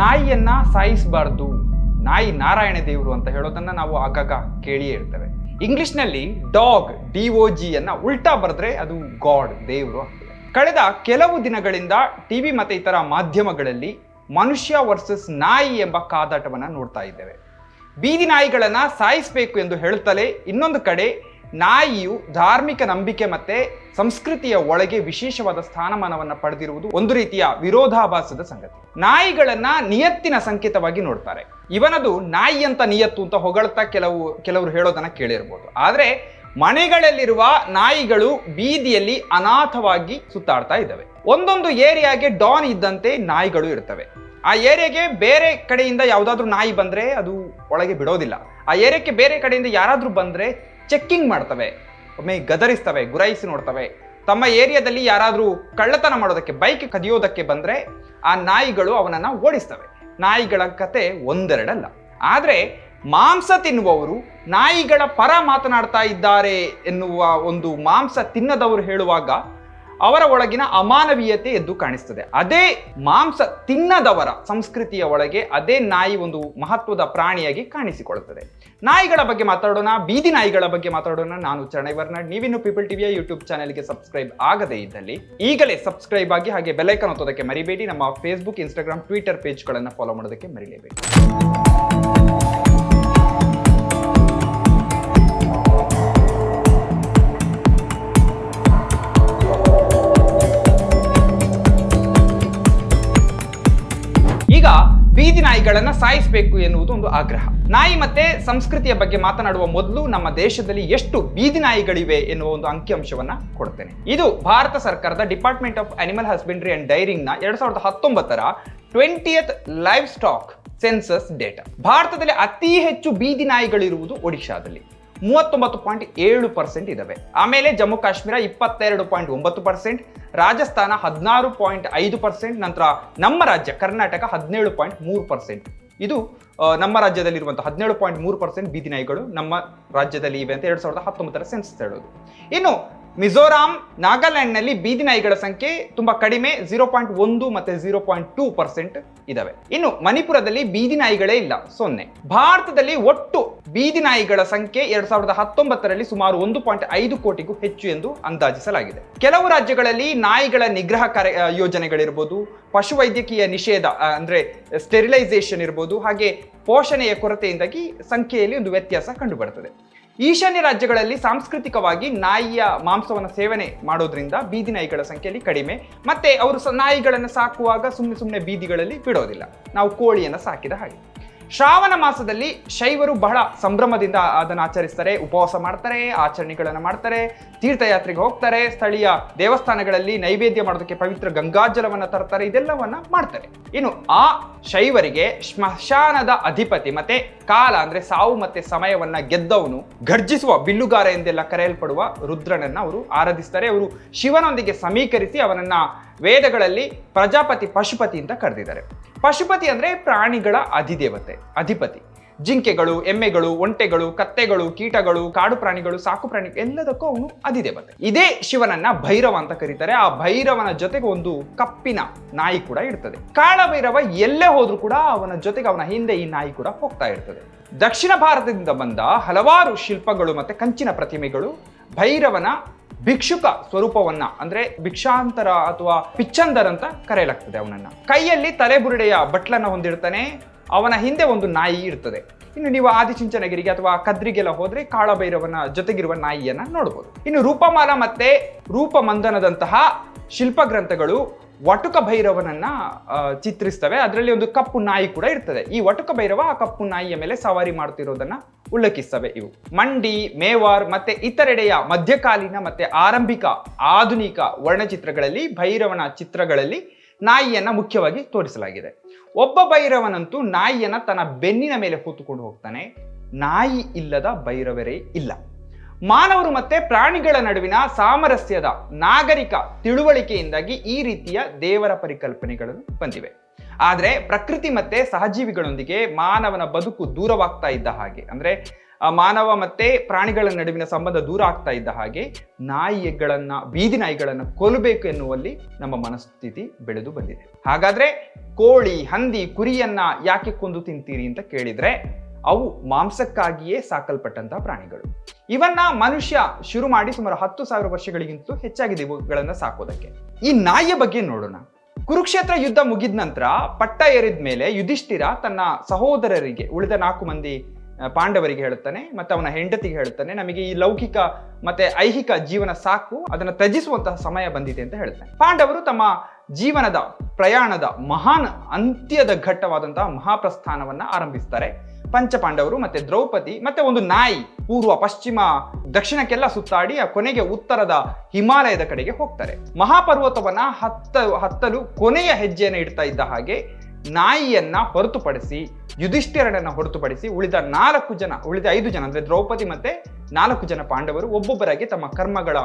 ನಾಯಿಯನ್ನ ಸಾಯಿಸಬಾರ್ದು. ನಾಯಿ ನಾರಾಯಣ ದೇವರು ಅಂತ ಹೇಳೋದನ್ನ ನಾವು ಆಗಾಗ ಕೇಳಿಯೇ ಇರ್ತೇವೆ ಇಂಗ್ಲಿಷ್ನಲ್ಲಿ ಡಾಗ್, ಡಿ ಒ ಜಿಯನ್ನು ಉಲ್ಟಾ ಬರೆದ್ರೆ ಅದು ಗಾಡ್, ದೇವರು ಕಳೆದ ಕೆಲವು ದಿನಗಳಿಂದ ಟಿವಿ ಮತ್ತೆ ಇತರ ಮಾಧ್ಯಮಗಳಲ್ಲಿ ಮನುಷ್ಯ ವರ್ಸಸ್ ನಾಯಿ ಎಂಬ ಕಾದಾಟವನ್ನ ನೋಡ್ತಾ ಇದ್ದೇವೆ. ಬೀದಿ ನಾಯಿಗಳನ್ನ ಸಾಯಿಸಬೇಕು ಎಂದು ಹೇಳುತ್ತಲೇ ಇನ್ನೊಂದು ಕಡೆ ನಾಯಿಯು ಧಾರ್ಮಿಕ ನಂಬಿಕೆ ಮತ್ತೆ ಸಂಸ್ಕೃತಿಯ ಒಳಗೆ ವಿಶೇಷವಾದ ಸ್ಥಾನಮಾನವನ್ನು ಪಡೆದಿರುವುದು ಒಂದು ರೀತಿಯ ವಿರೋಧಾಭಾಸದ ಸಂಗತಿ. ನಾಯಿಗಳನ್ನ ನಿಯತ್ತಿನ ಸಂಕೇತವಾಗಿ ನೋಡ್ತಾರೆ. ಇವನದು ನಾಯಿ ಅಂತ ನಿಯತ್ತು ಅಂತ ಹೊಗಳ್ತಾ ಕೆಲವು, ಕೆಲವರು ಹೇಳೋದನ್ನ ಕೇಳಿರ್ಬೋದು. ಆದ್ರೆ ಮನೆಗಳಲ್ಲಿರುವ ನಾಯಿಗಳು ಬೀದಿಯಲ್ಲಿ ಅನಾಥವಾಗಿ ಸುತ್ತಾಡ್ತಾ ಇದ್ದಾವೆ. ಒಂದೊಂದು ಏರಿಯಾಗೆ ಡಾನ್ ಇದ್ದಂತೆ ನಾಯಿಗಳು ಇರ್ತವೆ. ಆ ಏರಿಯಾಗೆ ಬೇರೆ ಕಡೆಯಿಂದ ಯಾವುದಾದ್ರೂ ನಾಯಿ ಬಂದ್ರೆ ಅದು ಒಳಗೆ ಬಿಡೋದಿಲ್ಲ. ಆ ಏರಿಯಾಕ್ಕೆ ಬೇರೆ ಕಡೆಯಿಂದ ಯಾರಾದ್ರೂ ಬಂದ್ರೆ ಚೆಕ್ಕಿಂಗ್ ಮಾಡ್ತವೆ, ಒಮ್ಮೆ ಗದರಿಸ್ತವೆ, ಗುರಾಯಿಸಿ ನೋಡ್ತವೆ. ತಮ್ಮ ಏರಿಯಾದಲ್ಲಿ ಯಾರಾದರೂ ಕಳ್ಳತನ ಮಾಡೋದಕ್ಕೆ ಬೈಕ್ ಕದಿಯೋದಕ್ಕೆ ಬಂದರೆ ಆ ನಾಯಿಗಳು ಅವನನ್ನು ಓಡಿಸ್ತವೆ. ನಾಯಿಗಳ ಕತೆ ಒಂದೆರಡಲ್ಲ. ಆದರೆ ಮಾಂಸ ತಿನ್ನುವವರು ನಾಯಿಗಳ ಪರ ಮಾತನಾಡ್ತಾ ಇದ್ದಾರೆ ಎನ್ನುವ ಒಂದು ಮಾಂಸ ತಿನ್ನದವರು ಹೇಳುವಾಗ ಅವರ ಒಳಗಿನ ಅಮಾನವೀಯತೆ ಎದ್ದು ಕಾಣಿಸ್ತದೆ. ಅದೇ ಮಾಂಸ ತಿನ್ನದವರ ಸಂಸ್ಕೃತಿಯ ಒಳಗೆ ಅದೇ ನಾಯಿ ಒಂದು ಮಹತ್ವದ ಪ್ರಾಣಿಯಾಗಿ ಕಾಣಿಸಿಕೊಳ್ಳುತ್ತದೆ. ನಾಯಿಗಳ ಬಗ್ಗೆ ಮಾತಾಡೋಣ, ಬೀದಿ ನಾಯಿಗಳ ಬಗ್ಗೆ ಮಾತಾಡೋಣ. ನಾನು ಚರಣೈ ವರ್ನಾಡ್. ನೀವಿನ್ನು ಪೀಪಲ್ ಟಿವಿಯ ಯೂಟ್ಯೂಬ್ ಚಾನೆಲ್ಗೆ ಸಬ್ಸ್ಕ್ರೈಬ್ ಆಗದೇ ಇದ್ದಲ್ಲಿ ಈಗಲೇ ಸಬ್ಸ್ಕ್ರೈಬ್ ಆಗಿ ಹಾಗೆ ಬೆಲೈಕನ್ ಒತ್ತೋದಕ್ಕೆ ಮರಿಬೇಡಿ. ನಮ್ಮ ಫೇಸ್ಬುಕ್ ಇನ್ಸ್ಟಾಗ್ರಾಮ್ ಟ್ವಿಟರ್ ಪೇಜ್ಗಳನ್ನು ಫಾಲೋ ಮಾಡೋದಕ್ಕೆ ಮರಿಲೇಬೇಡಿ ಸಾಯಿಸಬೇಕು ಎನ್ನುವುದು ಒಂದು ಆಗ್ರಹ. ನಾಯಿ ಮತ್ತೆ ಸಂಸ್ಕೃತಿಯ ಬಗ್ಗೆ ಮಾತನಾಡುವ ಮೊದಲು ನಮ್ಮ ದೇಶದಲ್ಲಿ ಎಷ್ಟು ಬೀದಿ ನಾಯಿಗಳಿವೆ ಎನ್ನುವ ಒಂದು ಅಂಕಿಅಂಶವನ್ನ ಕೊಡ್ತೇನೆ. ಇದು ಭಾರತ ಸರ್ಕಾರದ department of animal husbandry and ಡೈರಿಂಗ್ನ ಎರಡ್ ಸಾವಿರದ ಹತ್ತೊಂಬತ್ತರ twentieth livestock census data ಭಾರತದಲ್ಲಿ ಅತಿ ಹೆಚ್ಚು ಬೀದಿ ನಾಯಿಗಳಿರುವುದು ಒಡಿಶಾದಲ್ಲಿ. ಮೂವತ್ತೊಂಬತ್ತು ಪಾಯಿಂಟ್ ಏಳು ಪರ್ಸೆಂಟ್ ಇದಾವೆ. ಆಮೇಲೆ ಜಮ್ಮು ಕಾಶ್ಮೀರ ಇಪ್ಪತ್ತೆರಡು ಪಾಯಿಂಟ್ ಒಂಬತ್ತು ಪರ್ಸೆಂಟ್ ರಾಜಸ್ಥಾನ ಹದಿನಾರು ಪಾಯಿಂಟ್ ಐದು ಪರ್ಸೆಂಟ್ ನಂತರ ನಮ್ಮ ರಾಜ್ಯ ಕರ್ನಾಟಕ ಹದಿನೇಳು ಪಾಯಿಂಟ್ ಮೂರು ಪರ್ಸೆಂಟ್ ಇದು ನಮ್ಮ ರಾಜ್ಯದಲ್ಲಿರುವಂಥ ಹದಿನೇಳು ಪಾಯಿಂಟ್ ಮೂರು ಪರ್ಸೆಂಟ್ ಬೀದಿ ನಾಯಿಗಳು ನಮ್ಮ ರಾಜ್ಯದಲ್ಲಿ ಇವೆ ಅಂತ ಎರಡು ಸಾವಿರದ ಹತ್ತೊಂಬತ್ತರ ಸೆನ್ಸಸ್ ಹೇಳೋದು. ಇನ್ನು ಮಿಜೋರಾಂ, ನಾಗಾಲ್ಯಾಂಡ್ನಲ್ಲಿ ಬೀದಿ ನಾಯಿಗಳ ಸಂಖ್ಯೆ ತುಂಬಾ ಕಡಿಮೆ ಜೀರೋ ಪಾಯಿಂಟ್ ಒಂದು ಮತ್ತೆ ಜೀರೋ ಪಾಯಿಂಟ್ ಟೂ ಪರ್ಸೆಂಟ್ ಇದಾವೆ. ಇನ್ನು ಮಣಿಪುರದಲ್ಲಿ ಬೀದಿ ನಾಯಿಗಳೇ ಇಲ್ಲ, ಸೊನ್ನೆ. ಭಾರತದಲ್ಲಿ ಒಟ್ಟು ಬೀದಿ ನಾಯಿಗಳ ಸಂಖ್ಯೆ ಎರಡ್ ಸಾವಿರದ ಹತ್ತೊಂಬತ್ತರಲ್ಲಿ ಸುಮಾರು ಒಂದು ಪಾಯಿಂಟ್ ಐದು ಕೋಟಿಗೂ ಹೆಚ್ಚು ಎಂದು ಅಂದಾಜಿಸಲಾಗಿದೆ. ಕೆಲವು ರಾಜ್ಯಗಳಲ್ಲಿ ನಾಯಿಗಳ ನಿಗ್ರಹ ಕಾರ್ಯ ಯೋಜನೆಗಳಿರ್ಬೋದು, ಪಶುವೈದ್ಯಕೀಯ ನಿಷೇಧ ಅಂದ್ರೆ ಸ್ಟೆರಿಲೈಸೇಷನ್ ಇರ್ಬೋದು, ಹಾಗೆ ಪೋಷಣೆಯ ಕೊರತೆಯಿಂದಾಗಿ ಸಂಖ್ಯೆಯಲ್ಲಿ ಒಂದು ವ್ಯತ್ಯಾಸ ಕಂಡುಬರುತ್ತದೆ ಈಶಾನ್ಯ ರಾಜ್ಯಗಳಲ್ಲಿ ಸಾಂಸ್ಕೃತಿಕವಾಗಿ ನಾಯಿಯ ಮಾಂಸವನ್ನು ಸೇವನೆ ಮಾಡೋದ್ರಿಂದ ಬೀದಿ ನಾಯಿಗಳ ಸಂಖ್ಯೆಯಲ್ಲಿ ಕಡಿಮೆ. ಮತ್ತೆ ಅವರು ನಾಯಿಗಳನ್ನು ಸಾಕುವಾಗ ಸುಮ್ಮನೆ ಸುಮ್ಮನೆ ಬೀದಿಗಳಲ್ಲಿ ಬಿಡೋದಿಲ್ಲ. ನಾವು ಕೋಳಿಯನ್ನು ಸಾಕಿದ ಹಾಗೆ. ಶ್ರಾವಣ ಮಾಸದಲ್ಲಿ ಶೈವರು ಬಹಳ ಸಂಭ್ರಮದಿಂದ ಅದನ್ನು ಆಚರಿಸ್ತಾರೆ, ಉಪವಾಸ ಮಾಡ್ತಾರೆ, ಆಚರಣೆಗಳನ್ನು ಮಾಡ್ತಾರೆ, ತೀರ್ಥಯಾತ್ರೆಗೆ ಹೋಗ್ತಾರೆ, ಸ್ಥಳೀಯ ದೇವಸ್ಥಾನಗಳಲ್ಲಿ ನೈವೇದ್ಯ ಮಾಡೋದಕ್ಕೆ ಪವಿತ್ರ ಗಂಗಾಜಲವನ್ನು ತರ್ತಾರೆ, ಇದೆಲ್ಲವನ್ನ ಮಾಡ್ತಾರೆ. ಇನ್ನು ಆ ಶೈವರಿಗೆ ಸ್ಮಶಾನದ ಅಧಿಪತಿ ಮತ್ತೆ ಕಾಲ ಅಂದ್ರೆ ಸಾವು ಮತ್ತೆ ಸಮಯವನ್ನ ಗೆದ್ದವನು ಗರ್ಜಿಸುವ ಬಿಲ್ಲುಗಾರ ಎಂದೆಲ್ಲ ಕರೆಯಲ್ಪಡುವ ರುದ್ರನನ್ನ ಅವರು ಆರಾಧಿಸ್ತಾರೆ. ಅವರು ಶಿವನೊಂದಿಗೆ ಸಮೀಕರಿಸಿ ಅವನನ್ನ ವೇದಗಳಲ್ಲಿ ಪ್ರಜಾಪತಿ ಪಶುಪತಿ ಅಂತ ಕರೆದಿದ್ದಾರೆ. ಪಶುಪತಿ ಅಂದರೆ ಪ್ರಾಣಿಗಳ ಅಧಿದೇವತೆ, ಅಧಿಪತಿ. ಜಿಂಕೆಗಳು, ಎಮ್ಮೆಗಳು, ಒಂಟೆಗಳು, ಕತ್ತೆಗಳು, ಕೀಟಗಳು, ಕಾಡು ಪ್ರಾಣಿಗಳು, ಸಾಕು ಪ್ರಾಣಿ ಎಲ್ಲದಕ್ಕೂ ಅವನು ಅಧಿದೇವತೆ. ಇದೇ ಶಿವನನ್ನ ಭೈರವ ಅಂತ ಕರೀತಾರೆ. ಆ ಭೈರವನ ಜೊತೆಗೆ ಒಂದು ಕಪ್ಪಿನ ನಾಯಿ ಕೂಡ ಇರ್ತದೆ. ಕಾಳಭೈರವ ಎಲ್ಲೇ ಹೋದ್ರೂ ಕೂಡ ಅವನ ಜೊತೆಗೆ ಅವನ ಹಿಂದೆ ಈ ನಾಯಿ ಕೂಡ ಹೋಗ್ತಾ ಇರ್ತದೆ. ದಕ್ಷಿಣ ಭಾರತದಿಂದ ಬಂದ ಹಲವಾರು ಶಿಲ್ಪಗಳು ಮತ್ತೆ ಕಂಚಿನ ಪ್ರತಿಮೆಗಳು ಭೈರವನ ಭಿಕ್ಷುಕ ಸ್ವರೂಪವನ್ನ, ಅಂದ್ರೆ ಭಿಕ್ಷಾಂತರ ಅಥವಾ ಪಿಚ್ಚಂದರ್ ಅಂತ ಕರೆಯಲಾಗ್ತದೆ ಅವನನ್ನ. ಕೈಯಲ್ಲಿ ತಲೆಬುರುಡೆಯ ಬಟ್ಲನ್ನ ಹೊಂದಿರ್ತಾನೆ, ಅವನ ಹಿಂದೆ ಒಂದು ನಾಯಿ ಇರ್ತದೆ. ಇನ್ನು ನೀವು ಆದಿಚುಂಚನಗಿರಿಗೆ ಅಥವಾ ಕದ್ರಿಗೆಲ್ಲ ಹೋದ್ರೆ ಕಾಳಭೈರವನ ಜೊತೆಗಿರುವ ನಾಯಿಯನ್ನ ನೋಡಬಹುದು ಇನ್ನು ರೂಪಮಾಲ ಮತ್ತೆ ರೂಪಮಂದನದಂತಹ ಶಿಲ್ಪ ಗ್ರಂಥಗಳು ವಟುಕ ಭೈರವನನ್ನ ಚಿತ್ರಿಸ್ತವೆ. ಅದರಲ್ಲಿ ಒಂದು ಕಪ್ಪು ನಾಯಿ ಕೂಡ ಇರ್ತದೆ. ಈ ವಟುಕ ಭೈರವ ಆ ಕಪ್ಪು ನಾಯಿಯ ಮೇಲೆ ಸವಾರಿ ಮಾಡ್ತಿರೋದನ್ನ ಉಲ್ಲೇಖಿಸ್ತವೆ ಇವು. ಮಂಡಿ, ಮೇವಾರ್ ಮತ್ತೆ ಇತರೆಡೆಯ ಮಧ್ಯಕಾಲೀನ ಮತ್ತೆ ಆರಂಭಿಕ ಆಧುನಿಕ ವರ್ಣಚಿತ್ರಗಳಲ್ಲಿ, ಭೈರವನ ಚಿತ್ರಗಳಲ್ಲಿ ನಾಯಿಯನ್ನ ಮುಖ್ಯವಾಗಿ ತೋರಿಸಲಾಗಿದೆ. ಒಬ್ಬ ಭೈರವನಂತೂ ನಾಯಿಯನ್ನ ತನ್ನ ಬೆನ್ನಿನ ಮೇಲೆ ಹೊತ್ತುಕೊಂಡು ಹೋಗ್ತಾನೆ. ನಾಯಿ ಇಲ್ಲದ ಭೈರವರೇ ಇಲ್ಲ. ಮಾನವರು ಮತ್ತೆ ಪ್ರಾಣಿಗಳ ನಡುವಿನ ಸಾಮರಸ್ಯದ ನಾಗರಿಕ ತಿಳುವಳಿಕೆಯಿಂದಾಗಿ ಈ ರೀತಿಯ ದೇವರ ಪರಿಕಲ್ಪನೆಗಳು ಬಂದಿವೆ. ಆದ್ರೆ ಪ್ರಕೃತಿ ಮತ್ತೆ ಸಹಜೀವಿಗಳೊಂದಿಗೆ ಮಾನವನ ಬದುಕು ದೂರವಾಗ್ತಾ ಇದ್ದ ಹಾಗೆ. ಅಂದ್ರೆ ಮಾನವ ಮತ್ತೆ ಪ್ರಾಣಿಗಳ ನಡುವಿನ ಸಂಬಂಧ ದೂರ ಆಗ್ತಾ ಇದ್ದ ಹಾಗೆ ನಾಯಿಗಳನ್ನು, ಬೀದಿ ನಾಯಿಗಳನ್ನು ಕೊಲ್ಲಬೇಕು ಎನ್ನುವಲ್ಲಿ ನಮ್ಮ ಮನಸ್ಥಿತಿ ಬೆಳೆದು ಬಂದಿದೆ. ಹಾಗಾದ್ರೆ ಕೋಳಿ, ಹಂದಿ, ಕುರಿಯನ್ನ ಯಾಕೆ ಕೊಂದು ತಿಂತೀರಿ ಅಂತ ಕೇಳಿದ್ರೆ, ಅವು ಮಾಂಸಕ್ಕಾಗಿಯೇ ಸಾಕಲ್ಪಟ್ಟಂತಹ ಪ್ರಾಣಿಗಳು. ಇವನ್ನ ಮನುಷ್ಯ ಶುರು ಮಾಡಿ ಸುಮಾರು ಹತ್ತು ಸಾವಿರ ವರ್ಷಗಳಿಗಿಂತ ಹೆಚ್ಚಾಗಿದೆ ಇವುಗಳನ್ನು ಸಾಕೋದಕ್ಕೆ. ಈ ನಾಯಿಯ ಬಗ್ಗೆ ನೋಡೋಣ. ಕುರುಕ್ಷೇತ್ರ ಯುದ್ಧ ಮುಗಿದ ನಂತರ ಪಟ್ಟ ಏರಿದ ಮೇಲೆ ಯುಧಿಷ್ಠಿರ ತನ್ನ ಸಹೋದರರಿಗೆ, ಉಳಿದ ನಾಲ್ಕು ಮಂದಿ ಪಾಂಡವರಿಗೆ ಹೇಳುತ್ತಾನೆ ಮತ್ತೆ ಅವನ ಹೆಂಡತಿಗೆ ಹೇಳುತ್ತಾನೆ, ನಮಗೆ ಈ ಲೌಕಿಕ ಮತ್ತೆ ಐಹಿಕ ಜೀವನ ಸಾಕು, ಅದನ್ನು ತ್ಯಜಿಸುವಂತಹ ಸಮಯ ಬಂದಿದೆ ಅಂತ ಹೇಳ್ತಾನೆ ಪಾಂಡವರು ತಮ್ಮ ಜೀವನದ ಪ್ರಯಾಣದ ಮಹಾನ್ ಅಂತ್ಯದ ಘಟ್ಟವಾದಂತಹ ಮಹಾಪ್ರಸ್ಥಾನವನ್ನ ಆರಂಭಿಸ್ತಾರೆ. ಪಂಚಪಾಂಡವರು, ಮತ್ತೆ ದ್ರೌಪದಿ, ಮತ್ತೆ ಒಂದು ನಾಯಿ ಪೂರ್ವ ಪಶ್ಚಿಮ ದಕ್ಷಿಣಕ್ಕೆಲ್ಲ ಸುತ್ತಾಡಿ ಆ ಕೊನೆಗೆ ಉತ್ತರದ ಹಿಮಾಲಯದ ಕಡೆಗೆ ಹೋಗ್ತಾರೆ. ಮಹಾಪರ್ವತವನ್ನ ಹತ್ತ, ಹತ್ತಲು ಕೊನೆಯ ಹೆಜ್ಜೆಯನ್ನು ಇಡ್ತಾ ಇದ್ದ ಹಾಗೆ ನಾಯಿಯನ್ನ ಹೊರತುಪಡಿಸಿ, ಯುಧಿಷ್ಠಿರನನ್ನ ಹೊರತುಪಡಿಸಿ ಉಳಿದ ನಾಲ್ಕು ಜನ, ಉಳಿದ ಐದು ಜನ ಅಂದ್ರೆ ದ್ರೌಪದಿ ಮತ್ತೆ ನಾಲ್ಕು ಜನ ಪಾಂಡವರು ಒಬ್ಬೊಬ್ಬರಾಗಿ ತಮ್ಮ ಕರ್ಮಗಳ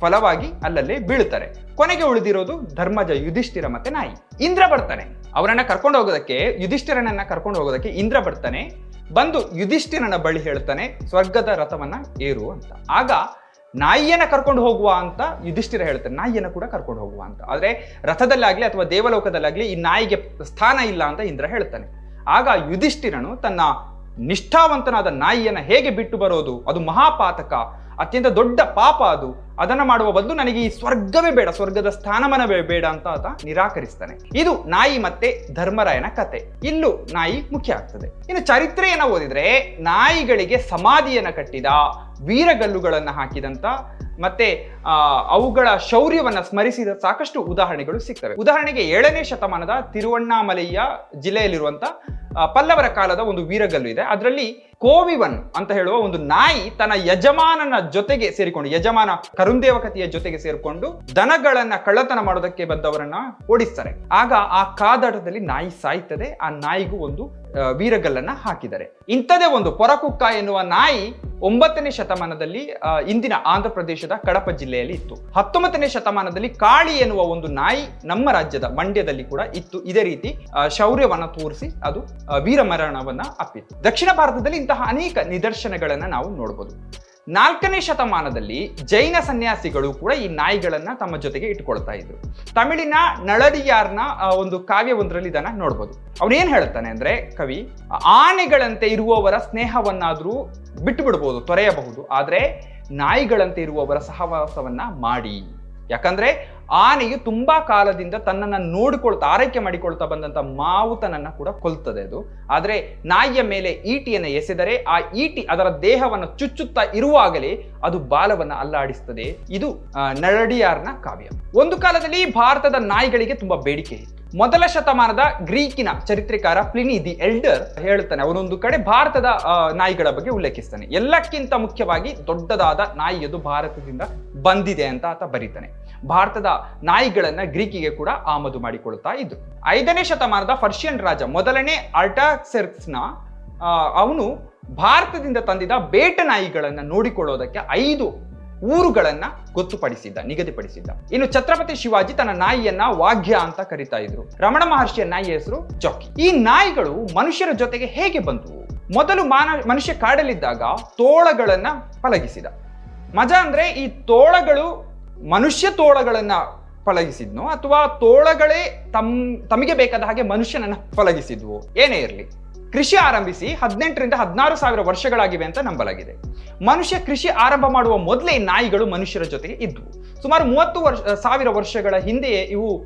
ಫಲವಾಗಿ ಅಲ್ಲಲ್ಲಿ ಬೀಳುತ್ತಾರೆ. ಕೊನೆಗೆ ಉಳಿದಿರೋದು ಧರ್ಮಜ, ಯುಧಿಷ್ಠಿರ ಮತ್ತೆ ನಾಯಿ. ಇಂದ್ರ ಬರ್ತಾನೆ. ಅವರನ್ನ ಕರ್ಕೊಂಡು ಹೋಗೋದಕ್ಕೆ, ಯುಧಿಷ್ಠಿರನನ್ನ ಕರ್ಕೊಂಡು ಹೋಗೋದಕ್ಕೆ ಇಂದ್ರ ಬರ್ತಾನೆ. ಬಂದು ಯುಧಿಷ್ಠಿರನ ಬಳಿ ಹೇಳ್ತಾನೆ, ಸ್ವರ್ಗದ ರಥವನ್ನ ಏರು ಅಂತ. ಆಗ ನಾಯಿಯನ್ನ ಕರ್ಕೊಂಡು ಹೋಗುವ ಅಂತ ಯುಧಿಷ್ಠಿರ ಹೇಳ್ತಾನೆ, ನಾಯಿಯನ್ನ ಕೂಡ ಕರ್ಕೊಂಡು ಹೋಗುವ ಅಂತ. ಆದ್ರೆ ರಥದಲ್ಲಾಗ್ಲಿ ಅಥವಾ ದೇವಲೋಕದಲ್ಲಾಗ್ಲಿ ಈ ನಾಯಿಗೆ ಸ್ಥಾನ ಇಲ್ಲ ಅಂತ ಇಂದ್ರ ಹೇಳ್ತಾನೆ. ಆಗ ಯುಧಿಷ್ಠಿರನು ತನ್ನ ನಿಷ್ಠಾವಂತನಾದ ನಾಯಿಯನ್ನ ಹೇಗೆ ಬಿಟ್ಟು ಬರೋದು, ಅದು ಮಹಾಪಾತಕ ಅತ್ಯಂತ ದೊಡ್ಡ ಪಾಪ ಅದು. ಅದನ್ನ ಮಾಡುವ ಬದಲು ನನಗೆ ಈ ಸ್ವರ್ಗವೇ ಬೇಡ ಸ್ವರ್ಗದ ಸ್ಥಾನಮಾನವೇ ಬೇಡ ಅಂತ ಆತ ನಿರಾಕರಿಸ್ತಾನೆ. ಇದು ನಾಯಿ ಮತ್ತೆ ಧರ್ಮರಾಯನ ಕತೆ. ಇಲ್ಲೂ ನಾಯಿ ಮುಖ್ಯ ಆಗ್ತದೆ. ಇನ್ನು ಚರಿತ್ರೆಯನ್ನು ಓದಿದ್ರೆ ನಾಯಿಗಳಿಗೆ ಸಮಾಧಿಯನ್ನ ಕಟ್ಟಿದ ವೀರಗಲ್ಲುಗಳನ್ನ ಹಾಕಿದಂತ ಮತ್ತೆ ಅವುಗಳ ಶೌರ್ಯವನ್ನ ಸ್ಮರಿಸಿದ ಸಾಕಷ್ಟು ಉದಾಹರಣೆಗಳು ಸಿಗ್ತವೆ. ಉದಾಹರಣೆಗೆ ಏಳನೇ ಶತಮಾನದ ತಿರುವಣ್ಣಾಮಲೈಯ ಜಿಲ್ಲೆಯಲ್ಲಿರುವಂತ ಆ, ಪಲ್ಲವರ ಕಾಲದ ಒಂದು ವೀರಗಲ್ಲು ಇದೆ. ಅದರಲ್ಲಿ ಕೋವಿವನ್ ಅಂತ ಹೇಳುವ ಒಂದು ನಾಯಿ ತನ್ನ ಯಜಮಾನನ ಜೊತೆಗೆ ಸೇರಿಕೊಂಡು, ಯಜಮಾನ ಕರುಂದೇವಕತಿಯ ಜೊತೆಗೆ ಸೇರಿಕೊಂಡು ದನಗಳನ್ನ ಕಳ್ಳತನ ಮಾಡೋದಕ್ಕೆ ಬಂದವರನ್ನ ಓಡಿಸ್ತಾರೆ. ಆಗ ಆ ಕಾದಾಟದಲ್ಲಿ ನಾಯಿ ಸಾಯ್ತದೆ. ಆ ನಾಯಿಗೂ ಒಂದು ವೀರಗಲ್ಲನ್ನ ಹಾಕಿದ್ದಾರೆ. ಇಂಥದೇ ಒಂದು ಪೊರಕುಕ್ಕ ಎನ್ನುವ ನಾಯಿ ಒಂಬತ್ತನೇ ಶತಮಾನದಲ್ಲಿ ಇಂದಿನ ಆಂಧ್ರ ಪ್ರದೇಶದ ಕಡಪ ಜಿಲ್ಲೆಯಲ್ಲಿ ಇತ್ತು. ಹತ್ತೊಂಬತ್ತನೇ ಶತಮಾನದಲ್ಲಿ ಕಾಳಿ ಎನ್ನುವ ಒಂದು ನಾಯಿ ನಮ್ಮ ರಾಜ್ಯದ ಮಂಡ್ಯದಲ್ಲಿ ಕೂಡ ಇತ್ತು. ಇದೇ ರೀತಿ ಶೌರ್ಯವನ್ನು ತೋರಿಸಿ ಅದು ವೀರಮರಣವನ್ನ ಅಪ್ಪಿತ್ತು. ದಕ್ಷಿಣ ಭಾರತದಲ್ಲಿ ಇಂತಹ ಅನೇಕ ನಿದರ್ಶನಗಳನ್ನ ನಾವು ನೋಡಬಹುದು ನಾಲ್ಕನೇ ಶತಮಾನದಲ್ಲಿ ಜೈನ ಸನ್ಯಾಸಿಗಳು ಕೂಡ ಈ ನಾಯಿಗಳನ್ನ ತಮ್ಮ ಜೊತೆಗೆ ಇಟ್ಕೊಳ್ತಾ ಇದ್ರು. ತಮಿಳಿನ ನಳಡಿಯಾರ್ನ ಒಂದು ಕಾವ್ಯವೊಂದರಲ್ಲಿ ಇದನ್ನ ನೋಡ್ಬೋದು. ಅವನೇನ್ ಹೇಳ್ತಾನೆ ಅಂದ್ರೆ, ಕವಿ, ಆನೆಗಳಂತೆ ಇರುವವರ ಸ್ನೇಹವನ್ನಾದ್ರೂ ಬಿಟ್ಟು ಬಿಡ್ಬೋದು ತೊರೆಯಬಹುದು. ಆದ್ರೆ ನಾಯಿಗಳಂತೆ ಇರುವವರ ಸಹವಾಸವನ್ನ ಮಾಡಿ. ಯಾಕಂದ್ರೆ ಆನೆಯು ತುಂಬಾ ಕಾಲದಿಂದ ತನ್ನನ್ನ ನೋಡಿಕೊಳ್ತಾ, ಆರೈಕೆ ಮಾಡಿಕೊಳ್ತಾ ಬಂದಂತ ಮಾವುತನನ್ನ ಕೂಡ ಕೊಲ್ತದೆ ಅದು. ಆದ್ರೆ ನಾಯಿಯ ಮೇಲೆ ಈಟಿಯನ್ನು ಎಸೆದರೆ ಆ ಈಟಿ ಅದರ ದೇಹವನ್ನು ಚುಚ್ಚುತ್ತಾ ಇರುವಾಗಲೇ ಅದು ಬಾಲವನ್ನ ಅಲ್ಲಾಡಿಸ್ತದೆ. ಇದು ನಳಡಿಯಾರ್ನ ಕಾವ್ಯ. ಒಂದು ಕಾಲದಲ್ಲಿ ಭಾರತದ ನಾಯಿಗಳಿಗೆ ತುಂಬಾ ಬೇಡಿಕೆ ಮೊದಲ ಶತಮಾನದ ಗ್ರೀಕಿನ ಚರಿತ್ರೆಕಾರ ಪ್ಲಿನಿ ದಿ ಎಲ್ಡರ್ ಹೇಳ್ತಾನೆ, ಅವನೊಂದು ಕಡೆ ಭಾರತದ ನಾಯಿಗಳ ಬಗ್ಗೆ ಉಲ್ಲೇಖಿಸ್ತಾನೆ. ಎಲ್ಲಕ್ಕಿಂತ ಮುಖ್ಯವಾಗಿ ದೊಡ್ಡದಾದ ನಾಯಿಯದು ಭಾರತದಿಂದ ಬಂದಿದೆ ಅಂತ ಆತ ಬರೀತಾನೆ. ಭಾರತದ ನಾಯಿಗಳನ್ನ ಗ್ರೀಕಿಗೆ ಕೂಡ ಆಮದು ಮಾಡಿಕೊಳ್ತಾ ಇದ್ರು. ಐದನೇ ಶತಮಾನದ ಪರ್ಷಿಯನ್ ರಾಜ ಮೊದಲನೇ ಅಲ್ಟಾಕ್ಸೆರ್ಕ್ಸ್ನ ಅವನು ಭಾರತದಿಂದ ತಂದಿದ ಬೇಟ ನಾಯಿಗಳನ್ನ ನೋಡಿಕೊಳ್ಳೋದಕ್ಕೆ ಐದು ಊರುಗಳನ್ನ ಗೊತ್ತುಪಡಿಸಿದ್ದ, ನಿಗದಿಪಡಿಸಿದ್ದ. ಇನ್ನು ಛತ್ರಪತಿ ಶಿವಾಜಿ ತನ್ನ ನಾಯಿಯನ್ನ ವಾಗ್ಯ ಅಂತ ಕರಿತಾ ಇದ್ರು. ರಮಣ ಮಹರ್ಷಿಯ ನಾಯಿಯ ಹೆಸರು ಚೌಕಿ ಈ ನಾಯಿಗಳು ಮನುಷ್ಯರ ಜೊತೆಗೆ ಹೇಗೆ ಬಂದವು? ಮೊದಲು ಮಾನ, ಮನುಷ್ಯ ಕಾಡಲಿದ್ದಾಗ ತೋಳಗಳನ್ನ ಪಲಗಿಸಿದ. ಮಜಾ ಅಂದ್ರೆ ಈ ತೋಳಗಳು ಮನುಷ್ಯ ತೋಳಗಳನ್ನ ಪಳಗಿಸಿದ್ನು ಅಥವಾ ತೋಳಗಳೇ ತಮ್, ತಮಗೆ ಬೇಕಾದ ಹಾಗೆ ಮನುಷ್ಯನನ್ನ ಪಳಗಿಸಿದ್ವು, ಏನೇ ಇರಲಿ, ಕೃಷಿ ಆರಂಭಿಸಿ ಹದಿನೆಂಟರಿಂದ ಹದಿನಾರು ಸಾವಿರ ವರ್ಷಗಳಾಗಿವೆ ಅಂತ ನಂಬಲಾಗಿದೆ. ಮನುಷ್ಯ ಕೃಷಿ ಆರಂಭ ಮಾಡುವ ಮೊದಲೇ ನಾಯಿಗಳು ಮನುಷ್ಯರ ಜೊತೆಗೆ ಇದ್ವು. ಸುಮಾರು ಮೂವತ್ತು ವರ್ಷ, ಸಾವಿರ ವರ್ಷಗಳ ಹಿಂದೆಯೇ ಇವು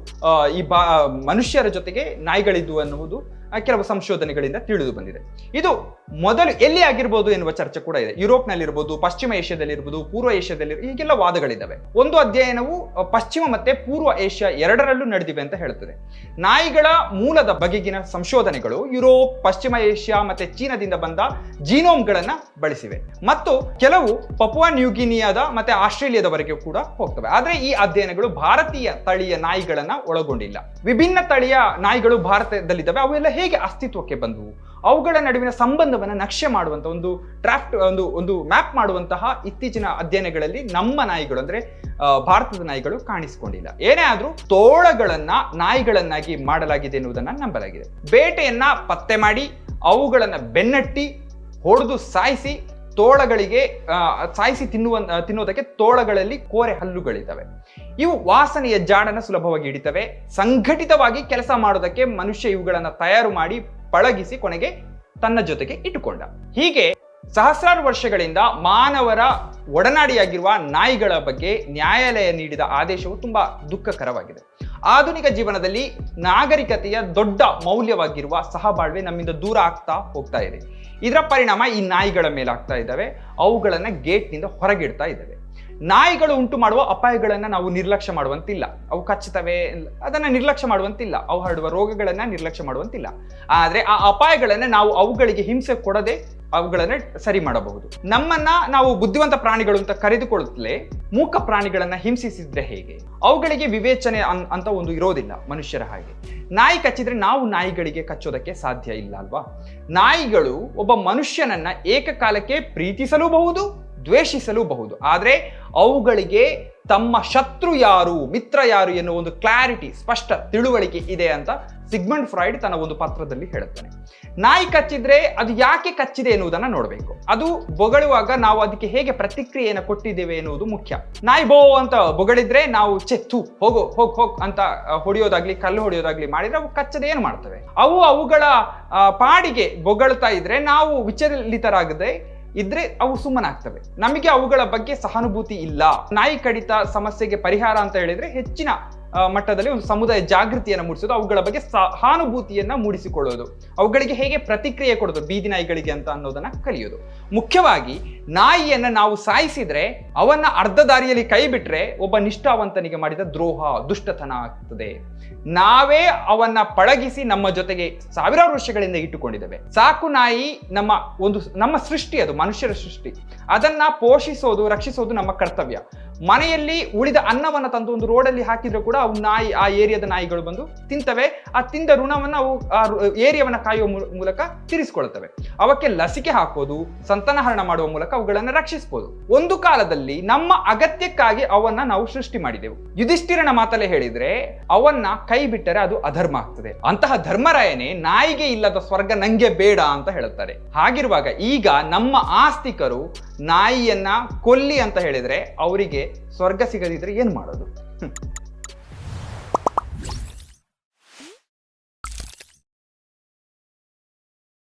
ಈ ಬಾ, ಮನುಷ್ಯರ ಜೊತೆಗೆ ನಾಯಿಗಳಿದ್ವು ಅನ್ನುವುದು ಕೆಲವು ಸಂಶೋಧನೆಗಳಿಂದ ತಿಳಿದು ಬಂದಿದೆ. ಇದು ಮೊದಲು ಎಲ್ಲಿ ಆಗಿರ್ಬೋದು ಎನ್ನುವ ಚರ್ಚೆ ಕೂಡ ಇದೆ. ಯುರೋಪ್ನಲ್ಲಿರ್ಬೋದು, ಪಶ್ಚಿಮ ಏಷ್ಯಾದಲ್ಲಿರ್ಬೋದು, ಪೂರ್ವ ಏಷ್ಯಾದಲ್ಲಿ ಹೀಗೆಲ್ಲ ವಾದಗಳಿದ್ದಾವೆ ಒಂದು ಅಧ್ಯಯನವು ಪಶ್ಚಿಮ ಮತ್ತೆ ಪೂರ್ವ ಏಷ್ಯಾ ಎರಡರಲ್ಲೂ ನಡೆದಿವೆ ಅಂತ ಹೇಳುತ್ತದೆ. ನಾಯಿಗಳ ಮೂಲದ ಬಗೆಗಿನ ಸಂಶೋಧನೆಗಳು ಯುರೋಪ್, ಪಶ್ಚಿಮ ಏಷ್ಯಾ ಮತ್ತೆ ಚೀನಾದಿಂದ ಬಂದ ಜೀನೋಮ್ಗಳನ್ನ ಬಳಸಿವೆ. ಮತ್ತು ಕೆಲವು ಪಪುವಾ ನ್ಯೂಗಿನಿಯಾದ ಮತ್ತೆ ಆಸ್ಟ್ರೇಲಿಯಾದವರೆಗೆ ಕೂಡ ಹೋಗ್ತವೆ. ಆದ್ರೆ ಈ ಅಧ್ಯಯನಗಳು ಭಾರತೀಯ ತಳಿಯ ನಾಯಿಗಳನ್ನ ಒಳಗೊಂಡಿಲ್ಲ. ವಿಭಿನ್ನ ತಳಿಯ ನಾಯಿಗಳು ಭಾರತದಲ್ಲಿದ್ದಾವೆ. ಅವೆಲ್ಲ ಹೇಗೆ ಅಸ್ತಿತ್ವಕ್ಕೆ ಬಂದವು? ಅವುಗಳ ನಡುವಿನ ಸಂಬಂಧವನ್ನು ನಕ್ಷೆ ಮಾಡುವಂತ ಒಂದು ಟ್ರಾಫ್ಟ್ ಒಂದು ಒಂದು ಮ್ಯಾಪ್ ಮಾಡುವಂತಹ ಇತ್ತೀಚಿನ ಅಧ್ಯಯನಗಳಲ್ಲಿ ನಮ್ಮ ನಾಯಿಗಳು ಅಂದ್ರೆ ಭಾರತದ ನಾಯಿಗಳು ಕಾಣಿಸಿಕೊಂಡಿಲ್ಲ. ಏನೇ ಆದ್ರೂ ತೋಳಗಳನ್ನ ನಾಯಿಗಳನ್ನಾಗಿ ಮಾಡಲಾಗಿದೆ ಎನ್ನುವುದನ್ನ ನಂಬಲಾಗಿದೆ. ಬೇಟೆಯನ್ನ ಪತ್ತೆ ಮಾಡಿ, ಅವುಗಳನ್ನ ಬೆನ್ನಟ್ಟಿ, ಹೊಡೆದು ಸಾಯಿಸಿ ತೋಳಗಳಿಗೆ ಸಾಯಿಸಿ ತಿನ್ನುವ ತಿನ್ನುವುದಕ್ಕೆ ತೋಳಗಳಲ್ಲಿ ಕೋರೆ ಹಲ್ಲುಗಳಿದ್ದಾವೆ. ಇವು ವಾಸನೆಯ ಜಾಡನ ಸುಲಭವಾಗಿ ಹಿಡಿತವೆ. ಸಂಘಟಿತವಾಗಿ ಕೆಲಸ ಮಾಡೋದಕ್ಕೆ ಮನುಷ್ಯ ಇವುಗಳನ್ನ ತಯಾರು ಮಾಡಿ ಪಳಗಿಸಿ ಕೊನೆಗೆ ತನ್ನ ಜೊತೆಗೆ ಇಟ್ಟುಕೊಂಡ. ಹೀಗೆ ಸಹಸ್ರಾರು ವರ್ಷಗಳಿಂದ ಮಾನವರ ಒಡನಾಡಿಯಾಗಿರುವ ನಾಯಿಗಳ ಬಗ್ಗೆ ನ್ಯಾಯಾಲಯ ನೀಡಿದ ಆದೇಶವು ತುಂಬಾ ದುಃಖಕರವಾಗಿದೆ. ಆಧುನಿಕ ಜೀವನದಲ್ಲಿ ನಾಗರಿಕತೆಯ ದೊಡ್ಡ ಮೌಲ್ಯವಾಗಿರುವ ಸಹಬಾಳ್ವೆ ನಮ್ಮಿಂದ ದೂರ ಆಗ್ತಾ ಹೋಗ್ತಾ ಇದೆ. ಇದರ ಪರಿಣಾಮ ಈ ನಾಯಿಗಳ ಮೇಲಾಗ್ತಾ ಇದ್ದಾವೆ. ಅವುಗಳನ್ನು ಗೇಟ್ನಿಂದ ಹೊರಗಿಡ್ತಾ ಇದ್ದಾವೆ. ನಾಯಿಗಳು ಉಂಟು ಮಾಡುವ ಅಪಾಯಗಳನ್ನ ನಾವು ನಿರ್ಲಕ್ಷ್ಯ ಮಾಡುವಂತಿಲ್ಲ. ಅವು ಕಚ್ಚುತ್ತವೆ, ಅದನ್ನ ನಿರ್ಲಕ್ಷ್ಯ ಮಾಡುವಂತಿಲ್ಲ. ಅವು ಹರಡುವ ರೋಗಗಳನ್ನ ನಿರ್ಲಕ್ಷ್ಯ ಮಾಡುವಂತಿಲ್ಲ. ಆದ್ರೆ ಆ ಅಪಾಯಗಳನ್ನ ನಾವು ಅವುಗಳಿಗೆ ಹಿಂಸೆ ಕೊಡದೆ ಅವುಗಳನ್ನ ಸರಿ ಮಾಡಬಹುದು. ನಮ್ಮನ್ನ ನಾವು ಬುದ್ಧಿವಂತ ಪ್ರಾಣಿಗಳು ಅಂತ ಕರೆದುಕೊಳ್ಳುತ್ತಲೇ ಮೂಕ ಪ್ರಾಣಿಗಳನ್ನ ಹಿಂಸಿಸಿದ್ರೆ ಹೇಗೆ? ಅವುಗಳಿಗೆ ವಿವೇಚನೆ ಅಂತ ಒಂದು ಇರೋದಿಲ್ಲ ಮನುಷ್ಯರ ಹಾಗೆ. ನಾಯಿ ಕಚ್ಚಿದ್ರೆ ನಾವು ನಾಯಿಗಳಿಗೆ ಕಚ್ಚೋದಕ್ಕೆ ಸಾಧ್ಯ ಇಲ್ಲ ಅಲ್ವಾ? ನಾಯಿಗಳು ಒಬ್ಬ ಮನುಷ್ಯನನ್ನ ಏಕಕಾಲಕ್ಕೆ ಪ್ರೀತಿಸಲೂಬಹುದು ದ್ವೇಷಿಸಲೂಬಹುದು ಆದರೆ ಅವುಗಳಿಗೆ ತಮ್ಮ ಶತ್ರು ಯಾರು, ಮಿತ್ರ ಯಾರು ಎನ್ನುವ ಒಂದು ಕ್ಲಾರಿಟಿ ಸ್ಪಷ್ಟ ತಿಳುವಳಿಕೆ ಇದೆ ಅಂತ ಸಿಗ್ಮಂಡ್ ಫ್ರಾಯ್ಡ್ ತನ್ನ ಒಂದು ಪತ್ರದಲ್ಲಿ ಹೇಳುತ್ತಾನೆ. ನಾಯಿ ಕಚ್ಚಿದ್ರೆ ಅದು ಯಾಕೆ ಕಚ್ಚಿದೆ ಎನ್ನುವುದನ್ನು ನೋಡಬೇಕು. ಅದು ಬೊಗಳುವಾಗ ನಾವು ಅದಕ್ಕೆ ಹೇಗೆ ಪ್ರತಿಕ್ರಿಯೆಯನ್ನು ಕೊಟ್ಟಿದ್ದೇವೆ ಎನ್ನುವುದು ಮುಖ್ಯ. ನಾಯಿ ಬೋ ಅಂತ ಬೊಗಳಿದ್ರೆ ನಾವು ಚೆತ್ತು ಹೋಗು, ಹೋಗ್ ಹೋಗ್ ಅಂತ ಹೊಡೆಯೋದಾಗ್ಲಿ, ಕಲ್ಲು ಹೊಡೆಯೋದಾಗ್ಲಿ ಮಾಡಿದ್ರೆ ಅವು ಕಚ್ಚದೆ ಏನು ಮಾಡ್ತವೆ? ಅವು ಅವುಗಳ ಪಾಡಿಗೆ ಬೊಗಳ್ತಾ ಇದ್ರೆ ನಾವು ವಿಚಲಿತರಾಗದೆ ಇದ್ರೆ ಅವು ಸುಮ್ಮನಾಗ್ತವೆ. ನಮಗೆ ಅವುಗಳ ಬಗ್ಗೆ ಸಹಾನುಭೂತಿ ಇಲ್ಲ. ನಾಯಿ ಕಡಿತ ಸಮಸ್ಯೆಗೆ ಪರಿಹಾರ ಅಂತ ಹೇಳಿದ್ರೆ ಹೆಚ್ಚಿನ ಮಟ್ಟದಲ್ಲಿ ಒಂದು ಸಮುದಾಯ ಜಾಗೃತಿಯನ್ನು ಮೂಡಿಸೋದು, ಅವುಗಳ ಬಗ್ಗೆ ಸಹಾನುಭೂತಿಯನ್ನ ಮೂಡಿಸಿಕೊಳ್ಳೋದು, ಅವುಗಳಿಗೆ ಹೇಗೆ ಪ್ರತಿಕ್ರಿಯೆ ಕೊಡೋದು, ಬೀದಿ ನಾಯಿಗಳಿಗೆ ಅಂತ ಅನ್ನೋದನ್ನ ಕಲಿಯೋದು. ಮುಖ್ಯವಾಗಿ ನಾಯಿಯನ್ನ ನಾವು ಸಾಯಿಸಿದ್ರೆ, ಅವನ್ನ ಅರ್ಧ ದಾರಿಯಲ್ಲಿ ಕೈ ಬಿಟ್ರೆ ಒಬ್ಬ ನಿಷ್ಠಾವಂತನಿಗೆ ಮಾಡಿದ ದ್ರೋಹ, ದುಷ್ಟತನ ಆಗ್ತದೆ. ನಾವೇ ಅವನ್ನ ಪಳಗಿಸಿ ನಮ್ಮ ಜೊತೆಗೆ ಸಾವಿರಾರು ವರ್ಷಗಳಿಂದ ಇಟ್ಟುಕೊಂಡಿದ್ದೇವೆ. ಸಾಕು ನಾಯಿ ನಮ್ಮ ಒಂದು, ನಮ್ಮ ಸೃಷ್ಟಿ ಅದು, ಮನುಷ್ಯರ ಸೃಷ್ಟಿ. ಅದನ್ನ ಪೋಷಿಸೋದು, ರಕ್ಷಿಸೋದು ನಮ್ಮ ಕರ್ತವ್ಯ. ಮನೆಯಲ್ಲಿ ಉಳಿದ ಅನ್ನವನ್ನ ತಂದು ಒಂದು ರೋಡಲ್ಲಿ ಹಾಕಿದ್ರೆ ಕೂಡ ಅವು ನಾಯಿ, ಆ ಏರಿಯಾದ ನಾಯಿಗಳು ಬಂದು ತಿಂತವೆ. ಆ ತಿಂದ ಋಣವನ್ನ ಅವು, ಆ ಏರಿಯಾವನ್ನ ಕಾಯುವ ಮೂಲಕ ತೀರಿಸಿಕೊಳ್ತವೆ ಅವಕ್ಕೆ ಲಸಿಕೆ ಹಾಕೋದು, ಸಂತಾನಹರಣ ಮಾಡುವ ಮೂಲಕ ಅವುಗಳನ್ನ ರಕ್ಷಿಸಬಹುದು ಒಂದು ಕಾಲದಲ್ಲಿ ನಮ್ಮ ಅಗತ್ಯಕ್ಕಾಗಿ ಅವನ್ನ ನಾವು ಸೃಷ್ಟಿ ಮಾಡಿದೆವು. ಯುಧಿಷ್ಠಿರನ ಮಾತಲ್ಲೇ ಹೇಳಿದ್ರೆ, ಅವನ್ನ ಕೈ ಬಿಟ್ಟರೆ ಅದು ಅಧರ್ಮ ಆಗ್ತದೆ. ಅಂತಹ ಧರ್ಮರಾಯನೇ ನಾಯಿಗೆ ಇಲ್ಲದ ಸ್ವರ್ಗ ನಂಗೆ ಬೇಡ ಅಂತ ಹೇಳುತ್ತಾರೆ. ಹಾಗಿರುವಾಗ ಈಗ ನಮ್ಮ ಆಸ್ತಿಕರು ನಾಯಿಯನ್ನ ಕೊಲ್ಲಿ ಅಂತ ಹೇಳಿದ್ರೆ, ಅವರಿಗೆ ಸ್ವರ್ಗ ಸಿಗದಿದ್ರೆ ಏನ್ ಮಾಡೋದು.